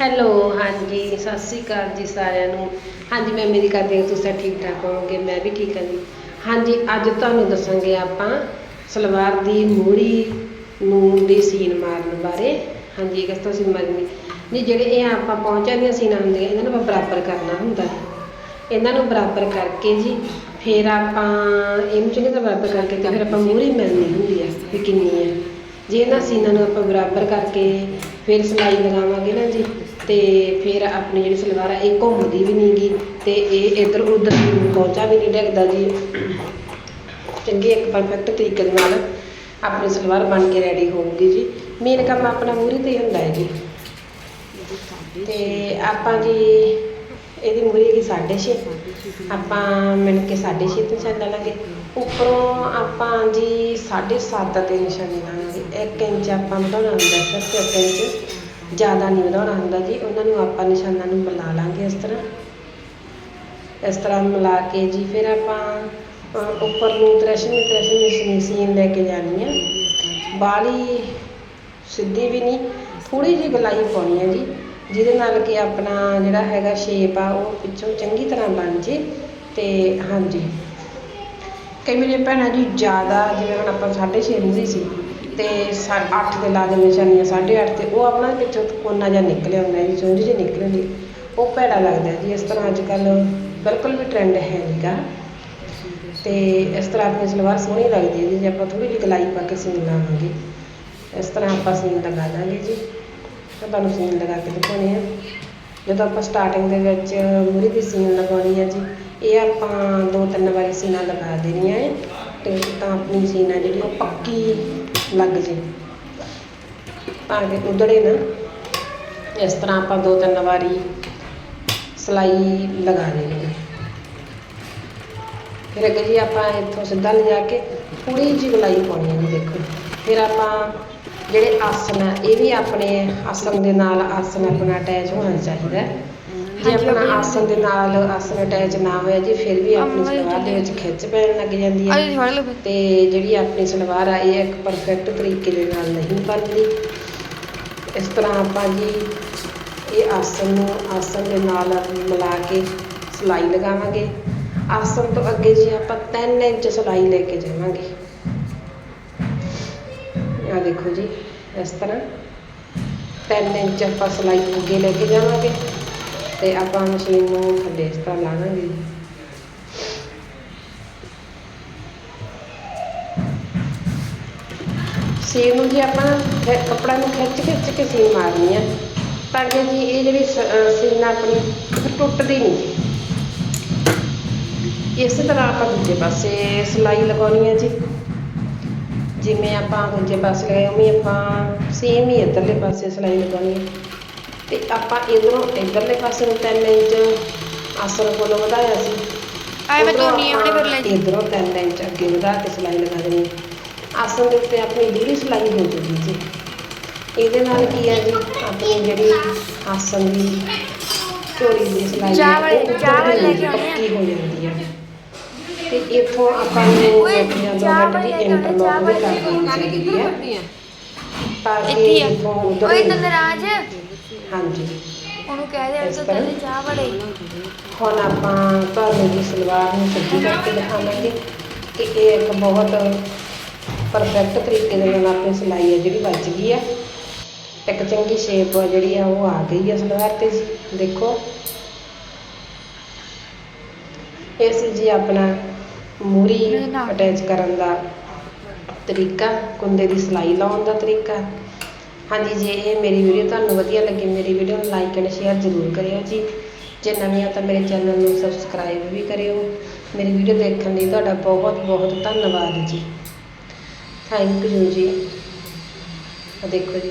Hello, ਹਾਂਜੀ, ਸਤਿ ਸ਼੍ਰੀ ਅਕਾਲ ਜੀ ਸਾਰਿਆਂ ਨੂੰ। ਹਾਂਜੀ, ਮੈਂ ਮੇਰੀ ਕਰਦੀ ਹਾਂ ਤੁਸੀਂ ਠੀਕ ਠਾਕ ਹੋਵੋਗੇ, ਮੈਂ ਵੀ ਠੀਕ ਹਾਂ ਜੀ। ਹਾਂਜੀ, ਅੱਜ ਤੁਹਾਨੂੰ ਦੱਸਾਂਗੇ ਆਪਾਂ ਸਲਵਾਰ ਦੀ ਮੂਹਰੀ ਨੂੰ ਦੀ ਸੀਨ ਮਾਰਨ ਬਾਰੇ। ਹਾਂਜੀ ਕਿਸ ਤਰ੍ਹਾਂ ਸੀਨ ਮਾਰਨੀ ਜੀ ਜਿਹੜੇ ਇਹ ਆਪਾਂ ਪਹੁੰਚਾਂ ਦੀਆਂ ਸੀਨਾਂ ਹੁੰਦੀਆਂ, ਇਹਨਾਂ ਨੂੰ ਆਪਾਂ ਬਰਾਬਰ ਕਰਨਾ ਹੁੰਦਾ। ਇਹਨਾਂ ਨੂੰ ਬਰਾਬਰ ਕਰਕੇ ਜੀ, ਫਿਰ ਆਪਾਂ ਇਹਨੂੰ ਚੰਗੀ ਤਰ੍ਹਾਂ ਬਰਾਬਰ ਕਰਕੇ ਤੇ ਫਿਰ ਆਪਾਂ ਮੂਹਰੀ ਮਿਲਣੀ ਹੁੰਦੀ ਹੈ ਵੀ ਕਿੰਨੀ ਹੈ ਜੇ ਇਹਨਾਂ ਸੀਨਾਂ ਨੂੰ ਆਪਾਂ ਬਰਾਬਰ ਕਰਕੇ ਫਿਰ ਸਿਲਾਈ ਲਗਾਵਾਂਗੇ ਨਾ ਜੀ, ਤੇ ਫਿਰ ਆਪਣੀ ਜਿਹੜੀ ਸਲਵਾਰ ਆ, ਇਹ ਘੁੰਮਦੀ ਵੀ ਨਹੀਂਗੀ ਤੇ ਇਹ ਇੱਧਰ ਉੱਧਰ ਪਹੁੰਚਾ ਵੀ ਨਹੀਂ ਡਿੱਗਦਾ ਜੀ। ਚੰਗੀ ਇੱਕ ਪਰਫੈਕਟ ਤਰੀਕੇ ਦੇ ਨਾਲ ਆਪਣੀ ਸਲਵਾਰ ਬਣ ਕੇ ਰੈਡੀ ਹੋਊਗੀ ਜੀ। ਮੇਨ ਕੰਮ ਆਪਣਾ ਮੂਹਰੀ ਤੇ ਹੁੰਦਾ ਹੈ ਜੀ। ਤੇ ਆਪਾਂ ਜੀ ਇਹਦੀ ਮੂਹਰੀ ਹੈਗੀ ਸਾਢੇ ਛੇ। ਆਪਾਂ ਮਿਣ ਕੇ ਸਾਢੇ ਛੇ ਤੇ ਨਿਸ਼ਾਨ ਲਾ ਲਾਂਗੇ। ਉੱਪਰੋਂ ਆਪਾਂ ਜੀ ਸਾਢੇ ਸੱਤ ਤੇ ਨਿਸ਼ਾਨੀ ਲਾਵਾਂਗੇ ਇੱਕ ਇੰਚ ਆਪਾਂ ਵਧਾਉਣਾ ਹੁੰਦਾ ਸਿਰਫ ਇੱਕ ਇੰਚ। ਜ਼ਿਆਦਾ ਨਹੀਂ ਵਧਾਉਣਾ ਹੁੰਦਾ ਜੀ। ਉਹਨਾਂ ਨੂੰ ਆਪਾਂ ਨਿਸ਼ਾਨਾਂ ਨੂੰ ਮਿਲਾ ਲਾਂਗੇ ਇਸ ਤਰ੍ਹਾਂ। ਇਸ ਤਰ੍ਹਾਂ ਮਿਲਾ ਕੇ ਜੀ ਫਿਰ ਆਪਾਂ ਉੱਪਰ ਨੂੰ ਤ੍ਰੈਸ਼ਨੀ ਤ੍ਰੈਸ਼ਨੀ ਸੀਨ ਲੈ ਕੇ ਜਾਣੀ ਆ। ਬਾਹਲੀ ਸਿੱਧੀ ਵੀ ਨਹੀਂ ਥੋੜੀ ਜਿਹੀ ਗਲਾਈ ਪਾਉਣੀ ਹੈ ਜੀ। ਜਿਹਦੇ ਨਾਲ ਕਿ ਆਪਣਾ ਜਿਹੜਾ ਹੈਗਾ ਸ਼ੇਪ ਆ, ਉਹ ਪਿੱਛੋਂ ਚੰਗੀ ਤਰ੍ਹਾਂ ਬਣ ਜੇ ਤੇ ਹਾਂਜੀ। ਕਈ ਮੇਰੀਆਂ ਭੈਣਾਂ ਜੀ ਜ਼ਿਆਦਾ ਜਿਵੇਂ ਹੁਣ ਆਪਾਂ 6.5 ਮੂਹਰੀ ਸੀ ਤੇ 8 ਦੇ ਲਾ ਦੇ ਨਿਸ਼ਾਨੀਆਂ 8.5 ਤੇ ਉਹ ਆਪਣਾ ਪਿੱਛੋਂ ਕੋਨਾ ਜਿਹਾ ਨਿਕਲਿਆ ਹੁੰਦਾ ਜੀ ਚੁੰਝ ਜਿਹੀ ਨਿਕਲ ਹੁੰਦੀ। ਉਹ ਭੈੜਾ ਲੱਗਦਾ ਜੀ, ਇਸ ਤਰ੍ਹਾਂ ਅੱਜ ਕੱਲ ਬਿਲਕੁਲ ਵੀ ਟ੍ਰੈਂਡ ਹੈ ਨਹੀਂਗਾ ਤੇ ਇਸ ਤਰ੍ਹਾਂ ਆਪਣੀ ਸਲਵਾਰ ਸੋਹਣੀ ਲੱਗਦੀ ਹੈ ਜੀ, ਜੇ ਆਪਾਂ ਥੋੜੀ ਜਿਹੀ ਗਲਾਈ ਪਾ ਕੇ ਸੀਨ ਲਾਵਾਂਗੇ, ਇਸ ਤਰ੍ਹਾਂ ਆਪਾਂ ਸੀਨ ਲਗਾ ਦਾਂਗੇ ਜੀ। ਤਾਂ ਤੁਹਾਨੂੰ ਸੀਨ ਲਗਾ ਕੇ ਦਿਖਾਉਣੇ ਆ। ਜਦੋਂ ਆਪਾਂ ਸਟਾਰਟਿੰਗ ਦੇ ਵਿੱਚ ਮੂਹਰੀ ਦੀ ਸੀਨ ਲਗਾਉਣੀ ਹੈ ਜੀ, ਇਹ ਆਪਾਂ ਦੋ ਤਿੰਨ ਵਾਰੀ ਸੀਨਾਂ ਲਗਾ ਦੇਣੀਆਂ ਹੈ ਤੇ ਤਾਂ ਆਪਣੀ ਸੀਨ ਹੈ ਜਿਹੜੀ ਉਹ ਪੱਕੀ ਲੱਗ ਜੇ। ਤਾਂ ਕਿ ਉਧੜੇ ਨਾ, ਇਸ ਤਰ੍ਹਾਂ ਆਪਾਂ ਦੋ ਤਿੰਨ ਵਾਰੀ ਸਿਲਾਈ ਲਗਾ ਦੇਣੀ ਹੈ ਫਿਰ ਅੱਗੇ ਜੀ ਆਪਾਂ ਇੱਥੋਂ ਸਿੱਧਾ ਲਿਜਾ ਕੇ ਥੋੜੀ ਜਿਹੀ ਗਲਾਈ ਪਾਉਣੀ ਹੈ ਜੀ ਦੇਖੋ। ਫਿਰ ਆਪਾਂ ਜਿਹੜੇ ਆਸਨ ਆ ਇਹ ਵੀ ਆਪਣੇ ਆਸਨ ਦੇ ਨਾਲ ਆਸਨ ਆਪਣਾ ਅਟੈਚ ਹੋਣਾ ਚਾਹੀਦਾ। ਹੈ। ਜੇ ਆਪਣਾ ਆਸਨ ਦੇ ਨਾਲ ਆਸਨ ਅਟੈਚ ਨਾ ਹੋਇਆ ਜੀ ਫਿਰ ਵੀ ਆਪਣੀ ਸਲਵਾਰ ਦੇ ਵਿੱਚ ਖਿੱਚ ਪੈਣ ਲੱਗ ਜਾਂਦੀ ਹੈ ਫੜ ਲਓ ਤੇ ਜਿਹੜੀ ਆਪਣੀ ਸਲਵਾਰ ਆ ਇਹ ਇੱਕ ਪਰਫੈਕਟ ਤਰੀਕੇ ਦੇ ਨਾਲ ਨਹੀਂ ਬਣਦੀ। ਇਸ ਤਰ੍ਹਾਂ ਆਪਾਂ ਜੀ ਇਹ ਆਸਨ ਨੂੰ ਆਸਨ ਦੇ ਨਾਲ ਮਿਲਾ ਕੇ ਸਿਲਾਈ ਲਗਾਵਾਂਗੇ। ਆਸਨ ਤੋਂ ਅੱਗੇ ਜੀ ਆਪਾਂ 3 ਇੰਚ ਸਿਲਾਈ ਲੈ ਕੇ ਜਾਵਾਂਗੇ। ਦੇਖੋ ਜੀ, ਇਸ ਤਰ੍ਹਾਂ 3 ਇੰਚ ਆਪਾਂ ਸਿਲਾਈ ਅੱਗੇ ਲੈ ਕੇ ਜਾਵਾਂਗੇ ਤੇ ਆਪਾਂ ਮਸ਼ੀਨ ਨੂੰ ਥੱਲੇ ਇਸ ਤਰ੍ਹਾਂ ਲਾਵਾਂਗੇ ਸੀਨ ਨੂੰ ਜੀ ਆਪਾਂ ਕੱਪੜਾ ਨੂੰ ਖਿੱਚ ਖਿੱਚ ਕੇ ਸੀਨ ਮਾਰਨੀ ਆ। ਤਾਂ ਕਿ ਜੀ ਇਹ ਜਿਹੜੀ ਸੀਨ ਆਪਣੀ ਟੁੱਟਦੀ ਨਹੀਂ ਇਸੇ ਤਰ੍ਹਾਂ ਆਪਾਂ ਦੂਜੇ ਪਾਸੇ ਸਿਲਾਈ ਲਗਾਉਣੀ ਹੈ ਜੀ। ਜਿਵੇਂ ਆਪਾਂ ਦੂਜੇ ਪਾਸੇ ਲਗਾਈ ਉਵੇਂ ਆਪਾਂ ਸੇਮ ਹੀ ਇੱਧਰਲੇ ਪਾਸੇ ਸਿਲਾਈ ਲਗਾਉਣੀ ਹੈ ਤੇ ਆਪਾਂ ਇਧਰੋਂ ਇੱਧਰਲੇ ਪਾਸੇ ਨੂੰ 3 ਇੰਚ ਆਸਨ ਕੋਲੋਂ ਵਧਾਇਆ ਸੀ ਆਏ ਮੈਂ ਧੋਨੀ ਆ, ਹੁਣੇ ਆਪਾਂ ਫਿਰ ਲੈ ਜੀ। ਇੱਧਰੋਂ 3 ਇੰਚ ਅੱਗੇ ਵਧਾ ਕੇ ਸਿਲਾਈ ਲਗਾ ਦੇਣੀ ਹੈ। ਆਸਨ ਦੇ ਉੱਤੇ ਆਪਣੀ ਡੂਰੀ ਸਿਲਾਈ ਹੋ ਜੂਗੀ ਜੀ ਇਹਦੇ ਨਾਲ ਕੀ ਹੈ ਜੀ ਆਪਣੀ ਜਿਹੜੀ ਆਸਨ ਦੀ ਚੋਰੀ ਦੀ ਸਿਲਾਈ ਹੈ ਉਹ। ਪੱਕੀ ਹੋ ਜਾਂਦੀ ਹੈ ਤੇ ਇੱਥੋਂ ਆਪਾਂ ਨੂੰ ਓਏ, ਬੈਠੀਆਂ ਦੋ ਚਾਹ ਮਿੰਟ ਵਾਲੇ ਦੀ ਲੈ ਕੇ ਆਉਣੇ, ਇੰਟਰਲੋਕ ਚਾਹ ਵੀ ਵਾਲੇ ਕਰ ਲੈ ਕੇ ਦੇਣੀ ਆਉਣੇ। ਚਾਹੀਦੀ ਹੈ ਤਾਂ ਕਿ ਇੱਥੇ ਹੀ ਆ। ਇੱਥੋਂ ਉੱਧਰ ਓਏ ਹੀ- ਨੰਦਰਾਜ ਹਾਂਜੀ। ਉਹਨੂੰ ਕਹਿ ਦੇ ਇਸ ਤੂੰ ਤਰ੍ਹਾਂ? ਤੇਰੇ ਚਾਹ ਬੜੇ ਹੁਣ ਆਪਾਂ ਤੁਹਾਨੂੰ ਦੀ ਸਲਵਾਰ ਨੂੰ ਸਿੱਧੀ ਕਰਕੇ ਦਿਖਾਵਾਂਗੇ ਕਿ ਇਹ ਇੱਕ ਬਹੁਤ ਪਰਫੈਕਟ ਤਰੀਕੇ ਦੇ ਨਾਲ ਆਪਣੀ ਸਿਲਾਈ ਹੈ ਜਿਹੜੀ ਬਚ ਗਈ ਆ। ਇੱਕ ਚੰਗੀ ਸ਼ੇਪ ਜਿਹੜੀ ਆ ਉਹ ਆ ਗਈ ਆ ਸਲਵਾਰ ਤੇ ਦੇਖੋ। ਇਹ ਸੀ ਜੀ ਆਪਣਾ ਮੂਰੀ ਨਾਲ। ਅਟੈਚ ਕਰਨ ਦਾ ਤਰੀਕਾ ਕੁੰਦੇ ਦੀ ਸਿਲਾਈ ਲਾਉਣ ਦਾ ਤਰੀਕਾ। ਹਾਂਜੀ ਜੇ ਇਹ ਮੇਰੀ ਵੀਡੀਓ ਤੁਹਾਨੂੰ ਵਧੀਆ ਲੱਗੀ ਮੇਰੀ ਵੀਡੀਓ ਨੂੰ ਲਾਈਕ ਐਂਡ ਸ਼ੇਅਰ ਜ਼ਰੂਰ ਕਰਿਓ ਜੀ। ਜੇ ਨਵੇਂ ਹੋ ਤਾਂ ਮੇਰੇ ਚੈਨਲ ਨੂੰ ਸਬਸਕ੍ਰਾਈਬ ਵੀ ਕਰਿਓ। ਮੇਰੀ ਵੀਡੀਓ ਦੇਖਣ ਲਈ ਤੁਹਾਡਾ ਬਹੁਤ ਬਹੁਤ ਧੰਨਵਾਦ ਜੀ। ਥੈਂਕ ਯੂ ਜੀ। ਆ ਦੇਖੋ ਜੀ।